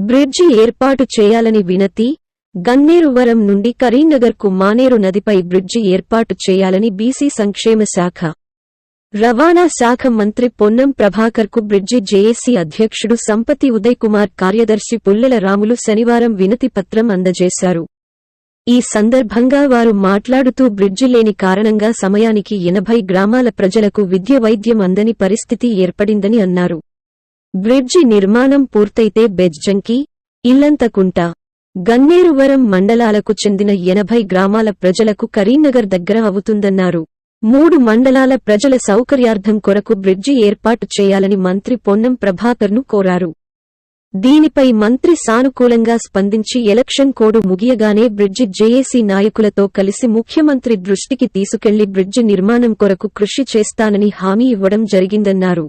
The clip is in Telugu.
బ్రిడ్జి ఏర్పాటు చేయాలని వినతి గన్నేరువరం నుండి కరీంనగర్కు మానేరు నదిపై బ్రిడ్జి ఏర్పాటు చేయాలని బీసీ సంక్షేమ శాఖ. రవాణా శాఖ మంత్రి పొన్నం ప్రభాకర్కు బ్రిడ్జి జేఏసీ అధ్యక్షుడు సంపతి ఉదయ్ కుమార్ కార్యదర్శి పుల్లెల రాములు శనివారం వినతి పత్రం అందజేశారు. ఈ సందర్భంగా వారు మాట్లాడుతూ బ్రిడ్జి లేని కారణంగా సమయానికి ఎనభై గ్రామాల ప్రజలకు విద్య వైద్యం అందని పరిస్థితి ఏర్పడిందని అన్నారు. బ్రిడ్జి నిర్మాణం పూర్తయితే బెజ్జంకి ఇల్లంతకుంట గన్నేరువరం మండలాలకు చెందిన ఎనభై గ్రామాల ప్రజలకు కరీంనగర్ దగ్గర అవుతుందన్నారు. మూడు మండలాల ప్రజల సౌకర్యార్థం కొరకు బ్రిడ్జి ఏర్పాటు చేయాలని మంత్రి పొన్నం ప్రభాకర్ను కోరారు. దీనిపై మంత్రి సానుకూలంగా స్పందించి ఎలక్షన్ కోడు ముగియగానే బ్రిడ్జి జేఏసీ నాయకులతో కలిసి ముఖ్యమంత్రి దృష్టికి తీసుకెళ్ళి బ్రిడ్జి నిర్మాణం కొరకు కృషి చేస్తానని హామీ ఇవ్వడం జరిగిందన్నారు.